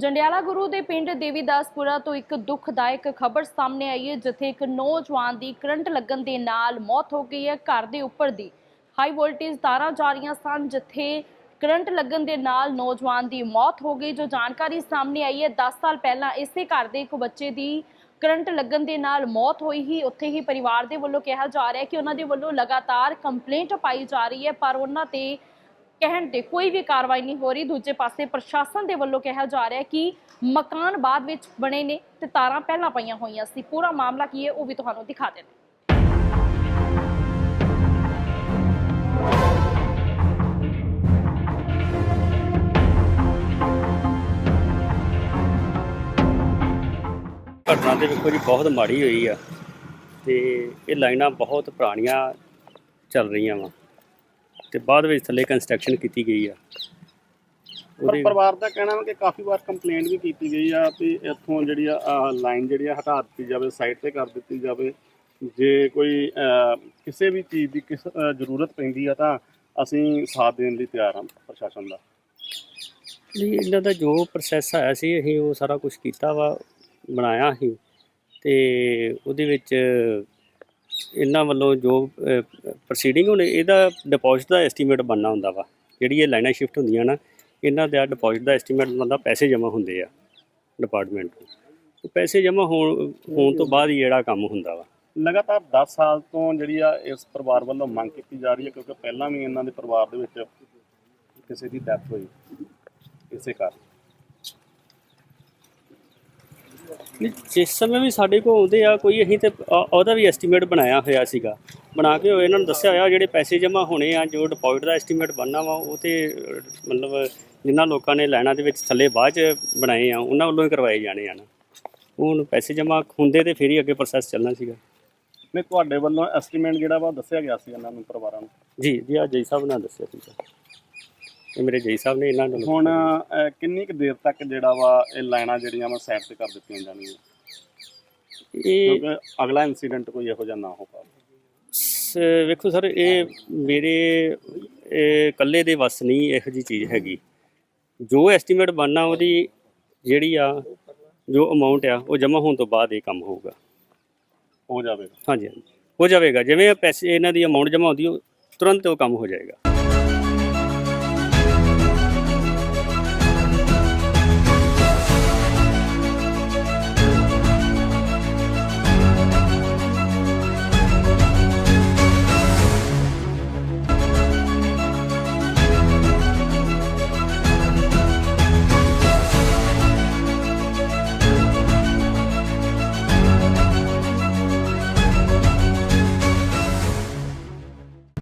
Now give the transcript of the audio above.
ਜੰਡਿਆਲਾ ਗੁਰੂ ਦੇ ਪਿੰਡ ਦੇਵੀਦਾਸਪੁਰਾ ਤੋਂ ਇੱਕ ਦੁਖਦਾਇਕ ਖਬਰ ਸਾਹਮਣੇ ਆਈ ਹੈ, ਜਿੱਥੇ ਇੱਕ ਨੌਜਵਾਨ ਦੀ ਕਰੰਟ ਲੱਗਣ ਦੇ ਨਾਲ ਮੌਤ ਹੋ ਗਈ ਹੈ। ਘਰ ਦੇ ਉੱਪਰ ਦੀ ਹਾਈ ਵੋਲਟੇਜ ਤਾਰਾਂ ਜਾ ਰਹੀਆਂ ਸਨ, ਜਿੱਥੇ ਕਰੰਟ ਲੱਗਣ ਦੇ ਨਾਲ ਨੌਜਵਾਨ ਦੀ ਮੌਤ ਹੋ ਗਈ, ਜੋ ਜਾਣਕਾਰੀ ਸਾਹਮਣੇ ਆਈ ਹੈ। 10 ਸਾਲ ਪਹਿਲਾਂ ਇਸੇ ਘਰ ਦੇ ਇੱਕ ਬੱਚੇ ਦੀ ਕਰੰਟ ਲੱਗਣ ਦੇ ਨਾਲ ਮੌਤ ਹੋਈ ਹੀ ਉੱਥੇ ਹੀ ਪਰਿਵਾਰ ਦੇ ਵੱਲੋਂ ਕਿਹਾ ਜਾ ਰਿਹਾ ਹੈ ਕਿ ਉਹਨਾਂ ਦੇ ਵੱਲੋਂ ਲਗਾਤਾਰ ਕੰਪਲੇਂਟ ਪਾਈ ਜਾ ਰਹੀ ਹੈ, ਪਰ ਉਹਨਾਂ ਤੇ ਕਹਿਣ ਤੇ ਕੋਈ ਵੀ ਕਾਰਵਾਈ ਨਹੀਂ ਹੋ ਰਹੀ। ਦੂਜੇ ਪਾਸੇ ਪ੍ਰਸ਼ਾਸਨ ਦੇ ਵੱਲੋਂ ਕਿਹਾ ਜਾ ਰਿਹਾ ਕਿ ਮਕਾਨ ਬਾਅਦ ਵਿੱਚ ਬਣੇ ਨੇ ਤੇ ਤਾਰਾਂ ਪਹਿਲਾਂ ਪਈਆਂ ਹੋਈਆਂ ਸੀ। ਪੂਰਾ ਮਾਮਲਾ ਕੀ ਹੈ ਉਹ ਵੀ ਤੁਹਾਨੂੰ ਦਿਖਾ ਦਿੰਦੇ ਘਟਨਾ ਤੇ ਵੇਖੋ ਜੀ ਬਹੁਤ ਮਾੜੀ ਹੋਈ ਆ ਤੇ ਇਹ ਲਾਈਨਾਂ ਬਹੁਤ ਪੁਰਾਣੀਆਂ ਚੱਲ ਰਹੀਆਂ ਵਾ। ਤੇ ਬਾਅਦ ਵਿੱਚ ਥੱਲੇ ਕੰਸਟਰਕਸ਼ਨ ਕੀਤੀ ਗਈ ਆ। ਪਰ ਪਰਿਵਾਰ ਦਾ ਕਹਿਣਾ ਹੈ ਕਿ ਕਾਫੀ ਵਾਰ ਕੰਪਲੇਂਟ ਵੀ ਕੀਤੀ ਗਈ ਆ ਵੀ ਇੱਥੋਂ ਜਿਹੜੀ ਆ ਲਾਈਨ ਜਿਹੜੀ ਆ ਹਟਾ ਦਿੱਤੀ ਜਾਵੇ ਸਾਈਡ ਤੇ ਕਰ ਦਿੱਤੀ ਜਾਵੇ। ਜੇ ਕੋਈ ਕਿਸੇ ਵੀ ਚੀਜ਼ ਦੀ ਕਿਸ ਜ਼ਰੂਰਤ ਪੈਂਦੀ ਆ ਤਾਂ ਅਸੀਂ ਸਾਥ ਦੇਣ ਲਈ ਤਿਆਰ ਹਾਂ ਪ੍ਰਸ਼ਾਸਨ ਦਾ। ਲਈ ਇਹਨਾਂ ਦਾ ਜੋ ਪ੍ਰੋਸੈਸ ਆਇਆ ਸੀ ਅਸੀਂ ਉਹ ਸਾਰਾ ਕੁਝ ਕੀਤਾ ਵਾ ਬਣਾਇਆ ਸੀ। ਤੇ ਉਹਦੇ ਵਿੱਚ ਇਹਨਾਂ ਵੱਲੋਂ ਜੋ ਪ੍ਰੋਸੀਡਿੰਗ ਹੁਣ, ਇਹਦਾ ਡਿਪੋਜ਼ਿਟ ਦਾ ਐਸਟੀਮੇਟ ਬਣਨਾ ਹੁੰਦਾ ਵਾ। ਜਿਹੜੀ ਇਹ ਲਾਈਨਾਂ ਸ਼ਿਫਟ ਹੁੰਦੀਆਂ ਨਾ, ਇਹਨਾਂ ਦਾ ਡਿਪੋਜ਼ਿਟ ਦਾ ਐਸਟੀਮੇਟ ਬਣਦਾ ਪੈਸੇ ਜਮ੍ਹਾਂ ਹੁੰਦੇ ਆ ਡਿਪਾਰਟਮੈਂਟ ਨੂੰ ਪੈਸੇ ਜਮ੍ਹਾਂ ਹੋਣ ਹੋਣ ਤੋਂ ਬਾਅਦ ਹੀ ਜਿਹੜਾ ਕੰਮ ਹੁੰਦਾ ਵਾ। ਲਗਾਤਾਰ 10 ਸਾਲ ਤੋਂ ਜਿਹੜੀ ਆ ਇਸ ਪਰਿਵਾਰ ਵੱਲੋਂ ਮੰਗ ਕੀਤੀ ਜਾ ਰਹੀ ਹੈ, ਕਿਉਂਕਿ ਪਹਿਲਾਂ ਵੀ ਇਹਨਾਂ ਦੇ ਪਰਿਵਾਰ ਦੇ ਵਿੱਚ ਕਿਸੇ ਦੀ ਡੈਥ ਹੋਈ, ਇਸੇ ਕਾਰਨ। ਨਹੀਂ, ਜਿਸ ਸਮੇਂ ਵੀ ਸਾਡੇ ਕੋਲ ਆਉਂਦੇ ਆ ਕੋਈ ਅਸੀਂ ਤੇ ਅ- ਉਹਦਾ ਵੀ ਐਸਟੀਮੇਟ ਬਣਾਇਆ ਹੋਇਆ ਸੀਗਾ। ਬਣਾ ਕੇ ਉਹ ਇਹਨਾਂ ਨੂੰ ਦੱਸਿਆ ਹੋਇਆ ਜਿਹੜੇ ਪੈਸੇ ਜਮ੍ਹਾਂ ਹੋਣੇ ਆ ਜੋ ਡਿਪੋਜ਼ਿਟ ਦਾ ਐਸਟੀਮੇਟ ਬਣਨਾ ਵਾ ਉਹ ਤੇ ਅ, ਮਤਲਬ ਜਿਨ੍ਹਾਂ ਲੋਕਾਂ ਨੇ ਲੈਣਾ ਦੇ ਵਿੱਚ ਥੱਲੇ ਬਾਅਦ ਚ ਬਣਾਏ ਆ ਉਹਨਾਂ ਵੱਲੋਂ ਹੀ ਕਰਵਾਏ ਜਾਣੇ ਆ ਨਾ। ਹੁਣ ਪੈਸੇ ਜਮ੍ਹਾਂ ਹੁੰਦੇ ਤੇ ਫਿਰ ਹੀ ਅੱਗੇ ਪ੍ਰੋਸੈਸ ਚੱਲਣਾ ਸੀਗਾ। ਨਹੀਂ ਤੁਹਾਡੇ ਵੱਲੋਂ ਐਸਟੀਮੇਟ ਜਿਹੜਾ ਵਾ ਦੱਸਿਆ ਗਿਆ ਸੀ ਇਹਨਾਂ ਨੂੰ ਪਰਿਵਾਰਾਂ ਨੂੰ? ਜੀ ਜੀ ਆ ਜੈ ਸਾਹਿਬ ਨੇ ਦੱਸਿਆ ਸੀਗਾ। ਇਹ ਮੇਰੇ ਜੈ ਸਾਹਿਬ ਨੇ ਇਹਨਾਂ ਨੂੰ ਹੁਣ ਅਹ, ਕਿੰਨੀ ਕੁ ਦੇਰ ਤੱਕ ਜਿਹੜਾ ਵਾ ਇਹ ਲਾਈਨਾਂ ਜਿਹੜੀਆਂ ਵਾ ਸਾਈਡ ਤੇ ਕਰ ਦਿੱਤੀਆਂ ਜਾਣਗੀਆਂ? ਇਹ ਕਿਉਂਕਿ ਅਗਲਾ ਇਨਸੀਡੈਂਟ ਕੋਈ ਇਹੋ ਜਿਹਾ ਨਾ ਹੋ ਪਾਵੇ। ਸ- ਵੇਖੋ ਸਰ ਇਹ ਮੇਰੇ ਇਹ ਇਕੱਲੇ ਦੇ ਵੱਸ ਨਹੀਂ ਇਹੋ ਜੀ ਚੀਜ਼ ਹੈਗੀ। ਜੋ ਐਸਟੀਮੇਟ ਬਣਨਾ ਉਹਦੀ ਜਿਹੜੀ ਆ ਜੋ ਅਮਾਉਂਟ ਆ ਉਹ ਜਮ੍ਹਾਂ ਹੋਣ ਤੋਂ ਬਾਅਦ ਇਹ ਕੰਮ ਹੋਊਗਾ। ਹੋ ਜਾਵੇਗਾ। ਹਾਂਜੀ ਹਾਂਜੀ। ਹੋ ਜਾਵੇਗਾ। ਜਿਵੇਂ ਪੈਸੇ ਇਹਨਾਂ ਦੀ ਅਮਾਉਂਟ ਜਮ੍ਹਾਂ ਹੁੰਦੀ ਉਹ ਤੁਰੰਤ ਉਹ ਕੰਮ ਹੋ ਜਾਏਗਾ।